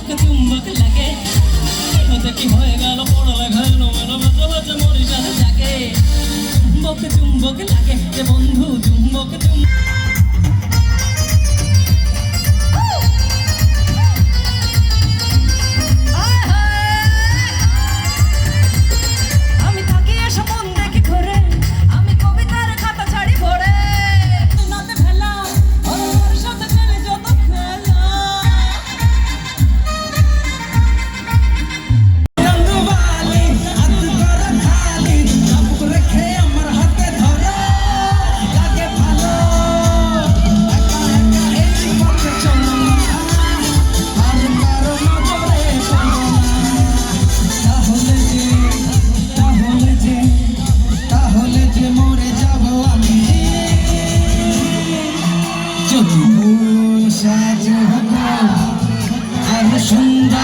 চোখে চুম্বক লাগে। কি হয়ে গেল বড় ঘন মন মাঝে মাঝে মরিশাল লাগে চুম্বক চুম্বক লাগে। যে বন্ধু, চুম্বক সাজ আর সুন্দর